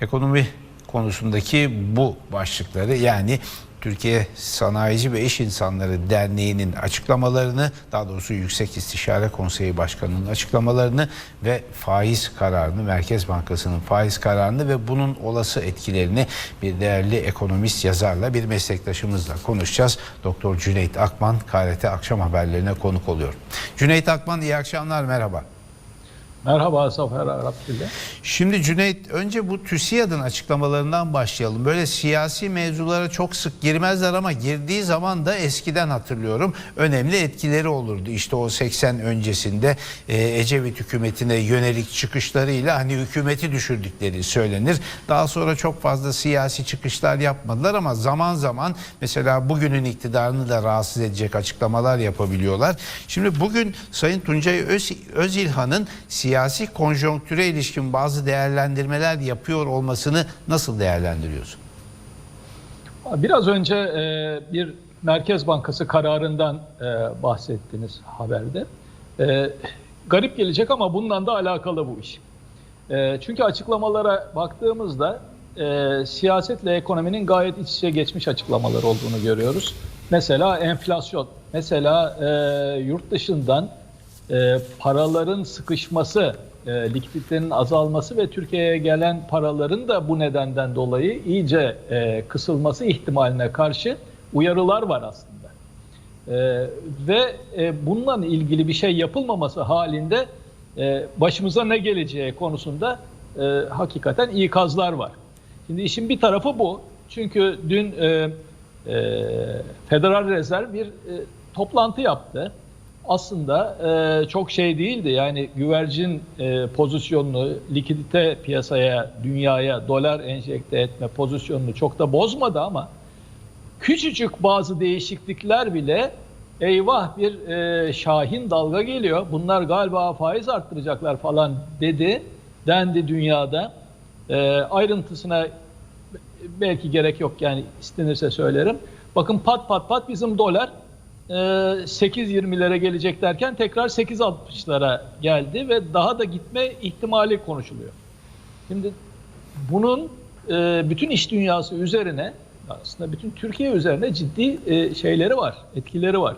ekonomi konusundaki bu başlıkları yani Türkiye Sanayici ve İş İnsanları Derneği'nin açıklamalarını, daha doğrusu Yüksek İstişare Konseyi Başkanı'nın açıklamalarını ve faiz kararını, Merkez Bankası'nın faiz kararını ve bunun olası etkilerini bir değerli ekonomist yazarla, bir meslektaşımızla konuşacağız. Doktor Cüneyt Akman, KRT Akşam Haberlerine konuk oluyor. Cüneyt Akman iyi akşamlar, merhaba. Merhaba Zafer Arapgül'e. Şimdi Cüneyt önce bu TÜSİAD'ın açıklamalarından başlayalım. Böyle siyasi mevzulara çok sık girmezler ama girdiği zaman da eskiden hatırlıyorum önemli etkileri olurdu. İşte o 80 öncesinde e, Ecevit hükümetine yönelik çıkışlarıyla hani hükümeti düşürdükleri söylenir. Daha sonra çok fazla siyasi çıkışlar yapmadılar ama zaman zaman mesela bugünün iktidarını da rahatsız edecek açıklamalar yapabiliyorlar. Şimdi bugün Sayın Tuncay Öz, Özilhan'ın siyasi konjonktüre ilişkin bazı değerlendirmeler yapıyor olmasını nasıl değerlendiriyorsun? Biraz önce e, bir Merkez Bankası kararından e, bahsettiniz haberde. E, garip gelecek ama bundan da alakalı bu iş. Çünkü açıklamalara baktığımızda siyasetle ekonominin gayet iç içe geçmiş açıklamalar olduğunu görüyoruz. Mesela enflasyon, mesela yurt dışından e, paraların sıkışması, e, likiditenin azalması ve Türkiye'ye gelen paraların da bu nedenden dolayı iyice e, kısılması ihtimaline karşı uyarılar var aslında. E, ve e, bununla ilgili bir şey yapılmaması halinde e, başımıza ne geleceği konusunda e, hakikaten ikazlar var. Şimdi işin bir tarafı bu. Çünkü dün e, e, Federal Rezerv bir e, toplantı yaptı aslında e, çok şey değildi. Yani güvercin e, pozisyonunu, likidite piyasaya, dünyaya dolar enjekte etme pozisyonunu çok da bozmadı ama küçücük bazı değişiklikler bile eyvah bir e, şahin dalga geliyor. Bunlar galiba faiz arttıracaklar falan dedi, dendi dünyada. E, ayrıntısına belki gerek yok yani istenirse söylerim. Bakın pat pat pat bizim dolar 8.20'lere gelecek derken tekrar 8.60'lara geldi ve daha da gitme ihtimali konuşuluyor. Şimdi bunun bütün iş dünyası üzerine aslında bütün Türkiye üzerine ciddi şeyleri var, etkileri var.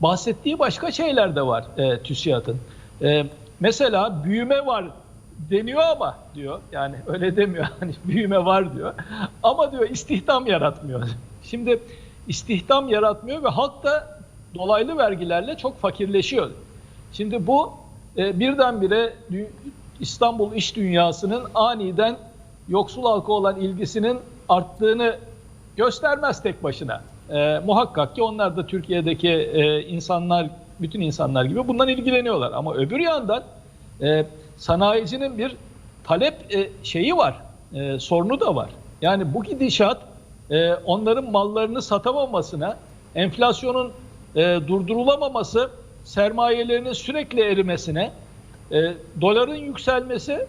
Bahsettiği başka şeyler de var TÜSİAD'ın. Mesela büyüme var deniyor ama diyor yani öyle demiyor hani büyüme var diyor ama diyor istihdam yaratmıyor. Şimdi istihdam yaratmıyor ve halk da dolaylı vergilerle çok fakirleşiyor. Şimdi bu e, birdenbire İstanbul iş dünyasının aniden yoksul halka olan ilgisinin arttığını göstermez tek başına. E, muhakkak ki onlar da Türkiye'deki e, insanlar, bütün insanlar gibi bundan ilgileniyorlar. Ama öbür yandan e, sanayicinin bir talep e, şeyi var, e, sorunu da var. Yani bu gidişat e, onların mallarını satamamasına, enflasyonun e, durdurulamaması sermayelerinin sürekli erimesine, e, doların yükselmesi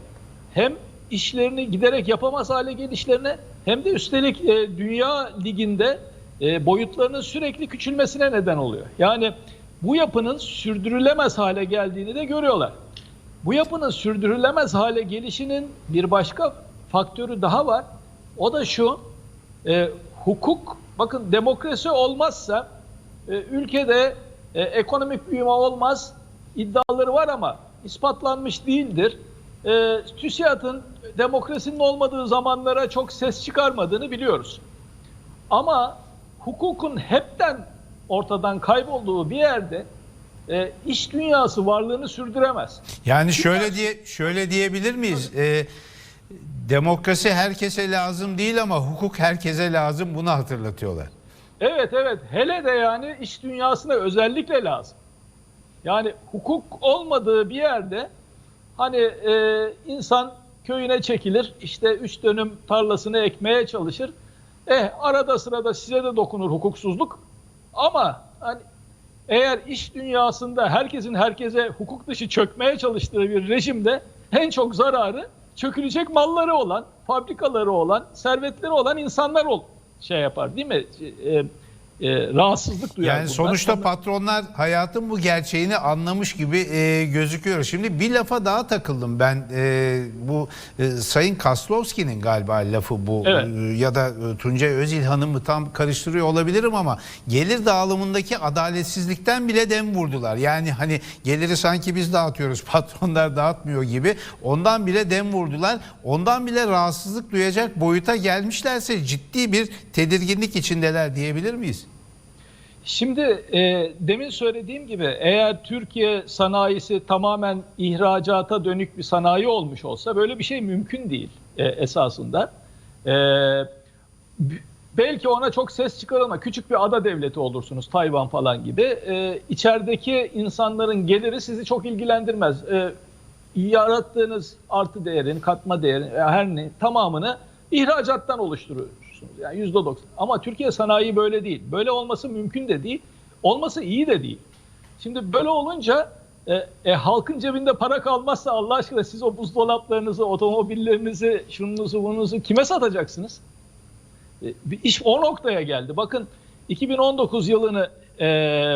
hem işlerini giderek yapamaz hale gelişlerine hem de üstelik e, dünya liginde e, boyutlarının sürekli küçülmesine neden oluyor. Yani bu yapının sürdürülemez hale geldiğini de görüyorlar. Bu yapının sürdürülemez hale gelişinin bir başka faktörü daha var. O da şu, e, hukuk, bakın demokrasi olmazsa e, ülkede e, ekonomik büyüme olmaz iddiaları var ama ispatlanmış değildir. E, TÜSİAD'ın demokrasinin olmadığı zamanlara çok ses çıkarmadığını biliyoruz. Ama hukukun hepten ortadan kaybolduğu bir yerde e, iş dünyası varlığını sürdüremez. Yani şöyle diye şöyle diyebilir miyiz? E, demokrasi herkese lazım değil ama hukuk herkese lazım bunu hatırlatıyorlar. Evet evet hele de yani iş dünyasına özellikle lazım. Yani hukuk olmadığı bir yerde hani e, insan köyüne çekilir işte üç dönüm tarlasını ekmeye çalışır. Eh arada sırada size de dokunur hukuksuzluk ama hani eğer iş dünyasında herkesin herkese hukuk dışı çökmeye çalıştığı bir rejimde en çok zararı çökülecek malları olan, fabrikaları olan, servetleri olan insanlar ol şey yapar değil mi? E, e, rahatsızlık duyar. Yani bundan. sonuçta Ama- patronlar hayatın bu gerçeğini anlamış gibi e, gözüküyor. Şimdi bir lafa daha takıldım ben. E, bu e, Sayın Kaslovski'nin galiba lafı bu Evet. E, ya da e, Tuncay Özilhan'ı mı tam karıştırıyor olabilirim ama gelir dağılımındaki adaletsizlikten bile dem vurdular. Yani hani geliri sanki biz dağıtıyoruz patronlar dağıtmıyor gibi ondan bile dem vurdular. Ondan bile rahatsızlık duyacak boyuta gelmişlerse ciddi bir tedirginlik içindeler diyebilir miyiz? Şimdi e, demin söylediğim gibi eğer Türkiye sanayisi tamamen ihracata dönük bir sanayi olmuş olsa böyle bir şey mümkün değil e, esasında. E, belki ona çok ses çıkar ama küçük bir ada devleti olursunuz Tayvan falan gibi. E, içerideki insanların geliri sizi çok ilgilendirmez. E, yarattığınız artı değerin, katma değerin e, her ne tamamını ihracattan oluşturuyorsunuz. Yani yüzde doksan. Ama Türkiye sanayi böyle değil. Böyle olması mümkün de değil. Olması iyi de değil. Şimdi böyle olunca e, e, halkın cebinde para kalmazsa Allah aşkına siz o buzdolaplarınızı, otomobillerinizi, şununuzu, bununuzu kime satacaksınız? E, iş o noktaya geldi. Bakın 2019 yılını e,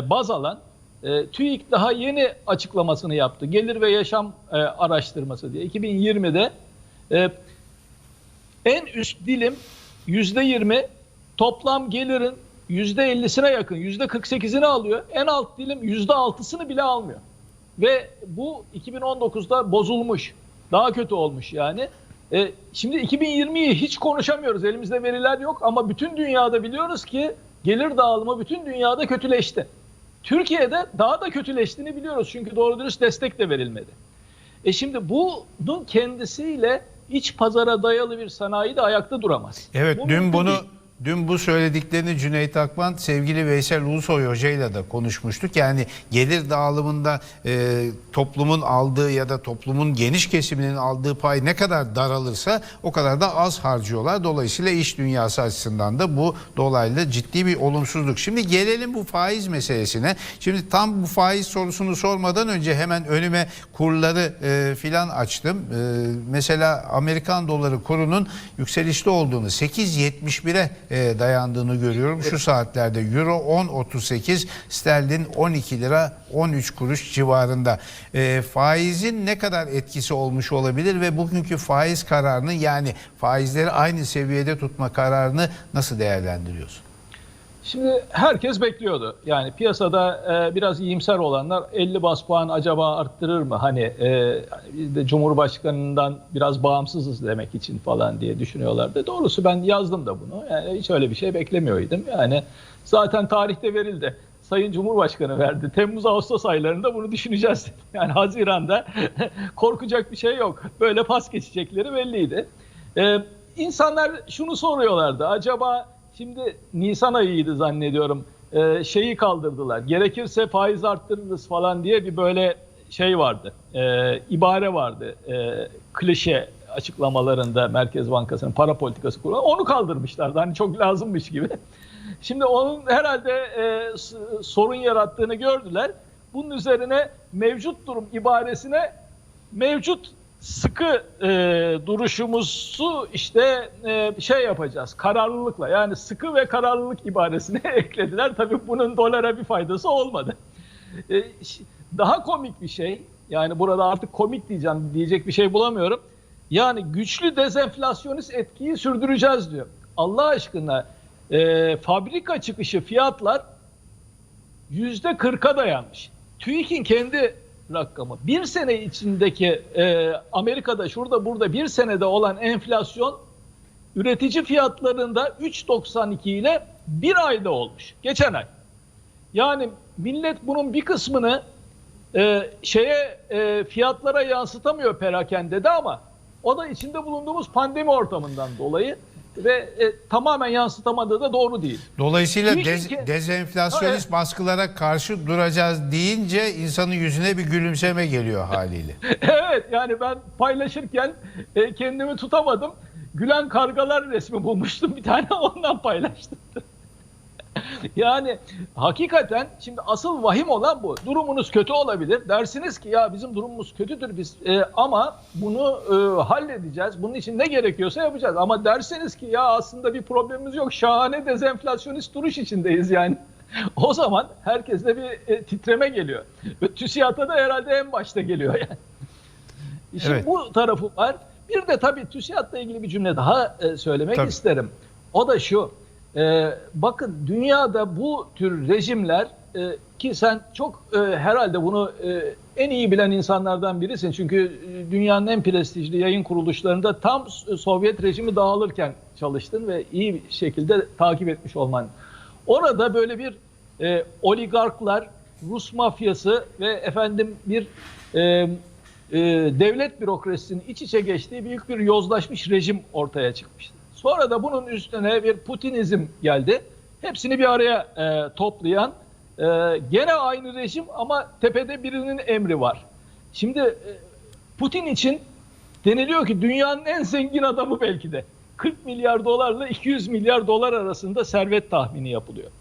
baz alan e, TÜİK daha yeni açıklamasını yaptı. Gelir ve yaşam e, araştırması diye. 2020'de e, en üst dilim yüzde yirmi toplam gelirin yüzde ellisine yakın yüzde 48'ini alıyor. En alt dilim yüzde altısını bile almıyor. Ve bu 2019'da bozulmuş. Daha kötü olmuş yani. E, şimdi 2020'yi hiç konuşamıyoruz. Elimizde veriler yok ama bütün dünyada biliyoruz ki gelir dağılımı bütün dünyada kötüleşti. Türkiye'de daha da kötüleştiğini biliyoruz. Çünkü doğru dürüst destek de verilmedi. E şimdi bunun kendisiyle iç pazara dayalı bir sanayi de ayakta duramaz. Evet Bu dün bunu değil. Dün bu söylediklerini Cüneyt Akman sevgili Veysel Ulusoy Hoca ile de konuşmuştuk. Yani gelir dağılımında e, toplumun aldığı ya da toplumun geniş kesiminin aldığı pay ne kadar daralırsa o kadar da az harcıyorlar. Dolayısıyla iş dünyası açısından da bu dolaylı ciddi bir olumsuzluk. Şimdi gelelim bu faiz meselesine. Şimdi tam bu faiz sorusunu sormadan önce hemen önüme kurları e, filan açtım. E, mesela Amerikan doları kurunun yükselişte olduğunu 8.71'e e, dayandığını görüyorum. Şu saatlerde Euro 10.38, sterlin 12 lira 13 kuruş civarında. E, faizin ne kadar etkisi olmuş olabilir ve bugünkü faiz kararını yani faizleri aynı seviyede tutma kararını nasıl değerlendiriyorsun? Şimdi herkes bekliyordu. Yani piyasada e, biraz iyimser olanlar 50 bas puan acaba arttırır mı? Hani e, de Cumhurbaşkanından biraz bağımsızız demek için falan diye düşünüyorlardı. Doğrusu ben yazdım da bunu. Yani hiç öyle bir şey beklemiyordum. Yani zaten tarihte verildi. Sayın Cumhurbaşkanı verdi. Temmuz Ağustos aylarında bunu düşüneceğiz. Yani Haziran'da korkacak bir şey yok. Böyle pas geçecekleri belliydi. Ee, insanlar şunu soruyorlardı. Acaba şimdi Nisan ayıydı zannediyorum. Ee, şeyi kaldırdılar. Gerekirse faiz arttırırız falan diye bir böyle şey vardı. Ee, ibare vardı. Ee, klişe açıklamalarında Merkez Bankası'nın para politikası kurulu. Onu kaldırmışlardı. Hani çok lazımmış gibi. Şimdi onun herhalde e, sorun yarattığını gördüler. Bunun üzerine mevcut durum ibaresine mevcut sıkı e, duruşumuzu işte e, şey yapacağız kararlılıkla yani sıkı ve kararlılık ibaresine eklediler. Tabii bunun dolara bir faydası olmadı. E, daha komik bir şey yani burada artık komik diyeceğim diyecek bir şey bulamıyorum. Yani güçlü dezenflasyonist etkiyi sürdüreceğiz diyor. Allah aşkına e, fabrika çıkışı fiyatlar yüzde 40'a dayanmış. TÜİK'in kendi rakamı. Bir sene içindeki e, Amerika'da şurada burada bir senede olan enflasyon üretici fiyatlarında 3.92 ile bir ayda olmuş. Geçen ay. Yani millet bunun bir kısmını e, şeye e, fiyatlara yansıtamıyor perakendede ama o da içinde bulunduğumuz pandemi ortamından dolayı ve e, tamamen yansıtamadığı da doğru değil. Dolayısıyla Büyük dez- ülke- dezenflasyonist Evet. baskılara karşı duracağız deyince insanın yüzüne bir gülümseme geliyor haliyle. Evet yani ben paylaşırken e, kendimi tutamadım. Gülen kargalar resmi bulmuştum bir tane ondan paylaştım. yani hakikaten şimdi asıl vahim olan bu. Durumunuz kötü olabilir. Dersiniz ki ya bizim durumumuz kötüdür biz e, ama bunu e, halledeceğiz. Bunun için ne gerekiyorsa yapacağız. Ama derseniz ki ya aslında bir problemimiz yok. Şahane dezenflasyonist duruş içindeyiz yani. O zaman herkeste bir e, titreme geliyor. Ve TÜSİAD'a da herhalde en başta geliyor yani. İşin Evet. bu tarafı var. Bir de tabii TÜSİAD'la ilgili bir cümle daha e, söylemek Tabii. isterim. O da şu. E, bakın dünyada bu tür rejimler e, ki sen çok e, herhalde bunu e, en iyi bilen insanlardan birisin. Çünkü e, dünyanın en prestijli yayın kuruluşlarında tam S- Sovyet rejimi dağılırken çalıştın ve iyi bir şekilde takip etmiş olman. Orada böyle bir e, oligarklar, Rus mafyası ve efendim bir e, e, devlet bürokrasisinin iç içe geçtiği büyük bir yozlaşmış rejim ortaya çıkmıştı. Sonra da bunun üstüne bir Putinizm geldi. Hepsini bir araya e, toplayan e, gene aynı rejim ama tepede birinin emri var. Şimdi e, Putin için deniliyor ki dünyanın en zengin adamı belki de. 40 milyar dolarla 200 milyar dolar arasında servet tahmini yapılıyor.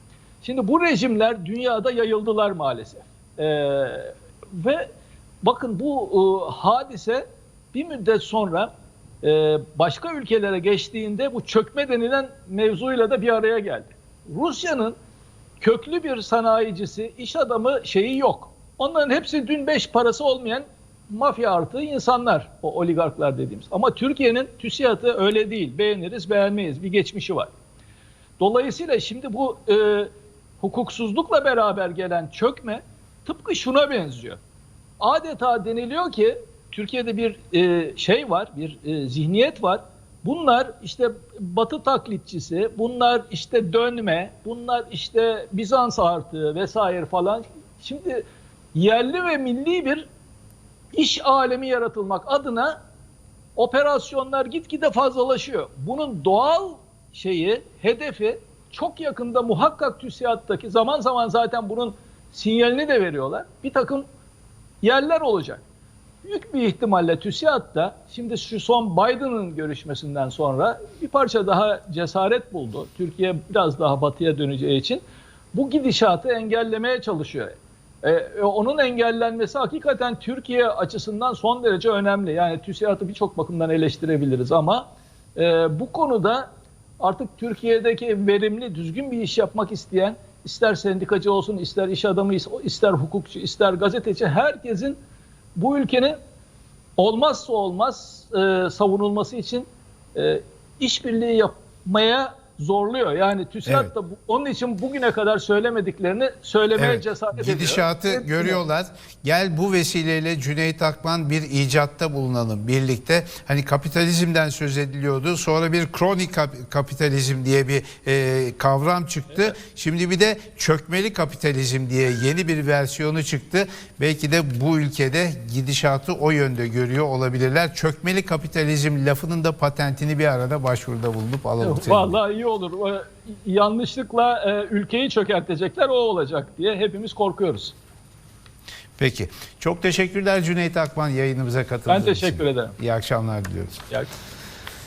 Şimdi bu rejimler dünyada yayıldılar maalesef. Ee, ve bakın bu e, hadise bir müddet sonra başka ülkelere geçtiğinde bu çökme denilen mevzuyla da bir araya geldi. Rusya'nın köklü bir sanayicisi, iş adamı şeyi yok. Onların hepsi dün beş parası olmayan mafya artı insanlar, o oligarklar dediğimiz. Ama Türkiye'nin TÜSİAD'ı öyle değil. Beğeniriz, beğenmeyiz. Bir geçmişi var. Dolayısıyla şimdi bu e, hukuksuzlukla beraber gelen çökme tıpkı şuna benziyor. Adeta deniliyor ki Türkiye'de bir e, şey var, bir e, zihniyet var. Bunlar işte Batı taklitçisi, bunlar işte dönme, bunlar işte Bizans artığı vesaire falan. Şimdi yerli ve milli bir iş alemi yaratılmak adına operasyonlar gitgide fazlalaşıyor. Bunun doğal şeyi, hedefi çok yakında muhakkak TÜSİAD'daki zaman zaman zaten bunun sinyalini de veriyorlar. Bir takım yerler olacak. Büyük bir ihtimalle TÜSİAD'da şimdi şu son Biden'ın görüşmesinden sonra bir parça daha cesaret buldu. Türkiye biraz daha batıya döneceği için bu gidişatı engellemeye çalışıyor. Ee, onun engellenmesi hakikaten Türkiye açısından son derece önemli. Yani TÜSİAD'ı birçok bakımdan eleştirebiliriz ama e, bu konuda artık Türkiye'deki verimli, düzgün bir iş yapmak isteyen, ister sendikacı olsun, ister iş adamı, ister hukukçu, ister gazeteci, herkesin bu ülkenin olmazsa olmaz e, savunulması için e, işbirliği yapmaya zorluyor. Yani TÜSİAD Evet. da bu- onun için bugüne kadar söylemediklerini söylemeye Evet, cesaret ediyor. gidişatı Evet, görüyorlar. Gel bu vesileyle Cüneyt Akman bir icatta bulunalım birlikte. Hani kapitalizmden söz ediliyordu. Sonra bir kronik kap- kapitalizm diye bir e, kavram çıktı. Şimdi bir de çökmeli kapitalizm diye yeni bir versiyonu çıktı. Belki de bu ülkede gidişatı o yönde görüyor olabilirler. Çökmeli kapitalizm lafının da patentini bir arada başvuruda bulunup alalım. Vallahi iyi olur. Yanlışlıkla e, ülkeyi çökertecekler o olacak diye hepimiz korkuyoruz. Peki. Çok teşekkürler Cüneyt Akman yayınımıza katıldığınız Ben için. teşekkür ederim. İyi akşamlar diliyoruz. Yani